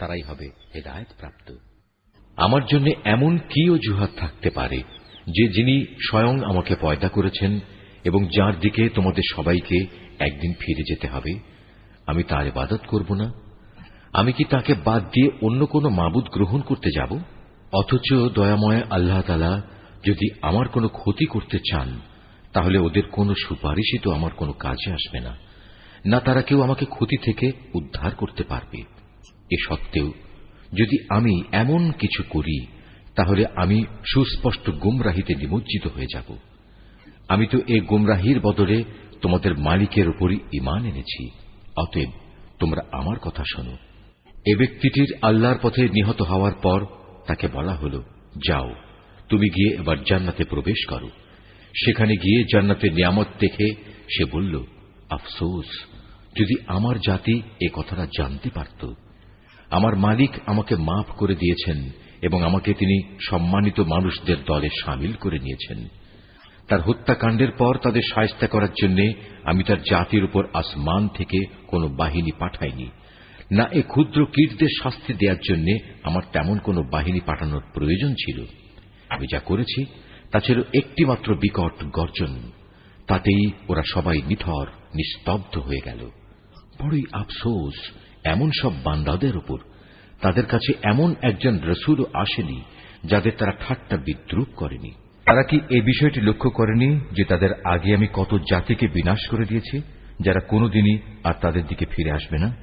তারাই হবে হেদায়ত প্রাপ্ত। আমার জন্য এমন কি অজুহাত থাকতে পারে যে যিনি স্বয়ং আমাকে পয়দা করেছেন এবং যার দিকে তোমাদের সবাইকে একদিন ফিরে যেতে হবে? আমি তার ইবাদত করব না। আমি কি তাকে বাদ দিয়ে অন্য কোনো মাবুদ গ্রহণ করতে যাব? অথচ দয়াময় আল্লাহ তালা যদি আমার কোনো ক্ষতি করতে চান, তাহলে ওদের কোনো সুপারিশই তো আমার কোনো কাজে আসবে না। না তারা কেউ আমাকে ক্ষতি থেকে উদ্ধার করতে পারবে। এ সত্ত্বেও, যদি আমি এমন কিছু করি, তাহলে আমি সুস্পষ্ট গুমরাহিতে নিমজ্জিত হয়ে যাব। আমি তো এ গুমরাহির বদলে তোমাদের মালিকের উপরই ইমান এনেছি। অতএব, তোমরা আমার কথা শোনো। এ ব্যক্তিটির আল্লাহর পথে নিহত হওয়ার পর তাকে বলা হল, যাও, তুমি গিয়ে এবার জান্নাতে প্রবেশ করো। সেখানে গিয়ে জান্নাতের নিয়ামত দেখে সে বলল, আফসোস, যদি আমার জাতি এ কথাটা জানতে পারত আমার মালিক আমাকে মাফ করে দিয়েছেন এবং আমাকে তিনি সম্মানিত মানুষদের দলে সামিল করে নিয়েছেন। তার হত্যাকাণ্ডের পর তাদের সায়স্তা করার জন্য আমি তার জাতির উপর আসমান থেকে কোনো বাহিনী পাঠাইনি। না এ ক্ষুদ্র কীটদের শাস্তি দেওয়ার জন্য আমার তেমন কোনো বাহিনী পাঠানোর প্রয়োজন ছিল। আমি যা করেছি, তা ছিল একটিমাত্র বিকট গর্জন। তাতেই ওরা সবাই নিথর, নিস্তব্ধ হয়ে গেল। বড়ই আফসোস এমন সব বান্দাদের উপর। তাদের কাছে এমন একজন রসুলও আসেনি, যাদের তারা ঠাট্টা বিদ্রুপ করেনি। তারা কি এই বিষয়টি লক্ষ্য করেনি যে তাদের আগে আমি কত জাতিকে বিনাশ করে দিয়েছি, যারা কোনোদিনই আর তাদের দিকে ফিরে আসবে না?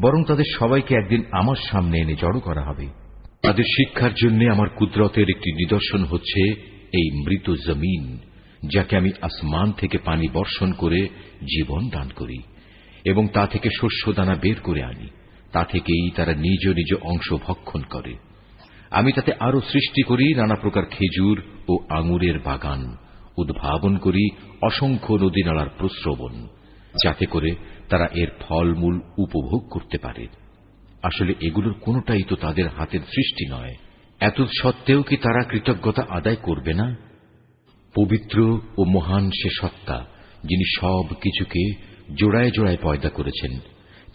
বরং তাদের সবাইকে একদিন আমার সামনে এনে জড়ো করা হবে। তাদের শিক্ষার জন্য আমার কুদরতের একটি নিদর্শন হচ্ছে এই মৃত জমিন, যাকে আমি আসমান থেকে পানি বর্ষণ করে জীবন দান করি। এবং তা থেকে শস্য দানা বের করে আনি। তা থেকেই তারা নিজ নিজ অংশ ভক্ষণ করে। আমি তাতে আরও সৃষ্টি করি নানা প্রকার খেজুর ও আঙুরের বাগান, উদ্ভাবন করি অসংখ্য নদী নালার প্রশ্রবণ যাতে করে তারা এর ফলমূল উপভোগ করতে পারে। আসলে এগুলোর কোনোটাই তো তাদের হাতের সৃষ্টি নয়। এত সত্ত্বেও কি তারা কৃতজ্ঞতা আদায় করবে না? পবিত্র ও মহান সে সত্তা যিনি সব কিছুকে জোড়ায় জোড়ায় পয়দা করেছেন,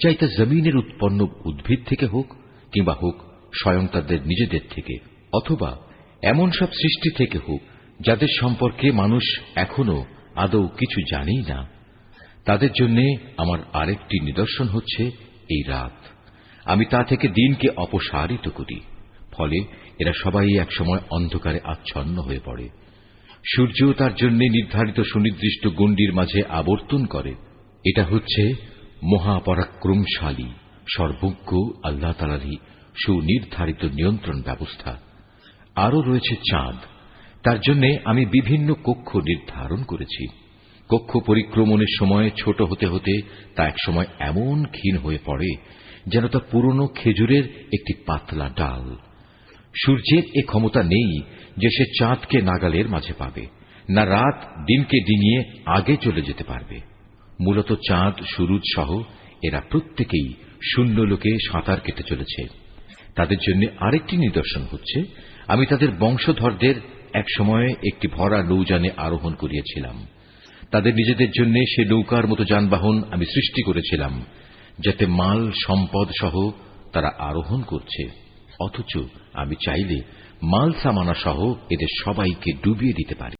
চাই তা জমিনের উৎপন্ন উদ্ভিদ থেকে হোক কিংবা হোক স্বয়ং তাদের নিজেদের থেকে, অথবা এমন সব সৃষ্টি থেকে হোক যাদের সম্পর্কে মানুষ এখনও আদৌ কিছু জানেই না। তাদের জন্য আমার আরেকটি নিদর্শন হচ্ছে এই রাত। আমি তা থেকে দিনকে অপসারিত করি, ফলে এরা সবাই একসময় অন্ধকারে আচ্ছন্ন হয়ে পড়ে। সূর্য তার জন্য নির্ধারিত সুনির্দিষ্ট গণ্ডির মাঝে আবর্তন করে। এটা হচ্ছে মহাপরাক্রমশালী, সর্বজ্ঞ আল্লাহ তালারই সুনির্ধারিত নিয়ন্ত্রণ ব্যবস্থা। আরও রয়েছে চাঁদ। তার জন্য আমি বিভিন্ন কক্ষ নির্ধারণ করেছি। কক্ষ পরিক্রমণের সময় ছোট হতে হতে তা একসময় এমন ক্ষীণ হয়ে পড়ে যেন তা পুরনো খেজুরের একটি পাতলা ডাল। সূর্যের এ ক্ষমতা নেই যে সে চাঁদকে নাগালের মাঝে পাবে, না রাত দিনকে ডিঙিয়ে আগে চলে যেতে পারবে। মূলত চাঁদ, সুরুজ সহ এরা প্রত্যেকেই শূন্য লোকে সাঁতার কেটে চলেছে। তাদের জন্য আরেকটি নিদর্শন হচ্ছে, আমি তাদের বংশধরদের এক সময়ে একটি ভরা নৌযানে আরোহণ করিয়েছিলাম। তাদের নিজেদের জন্য সে নৌকার মতো যানবাহন আমি সৃষ্টি করেছিলাম, যাতে মাল, সম্পদ সহ তারা আরোহণ করছে। অথচ আমি চাইলে মাল সামানা সহ এদের সবাইকে ডুবিয়ে দিতে পারি।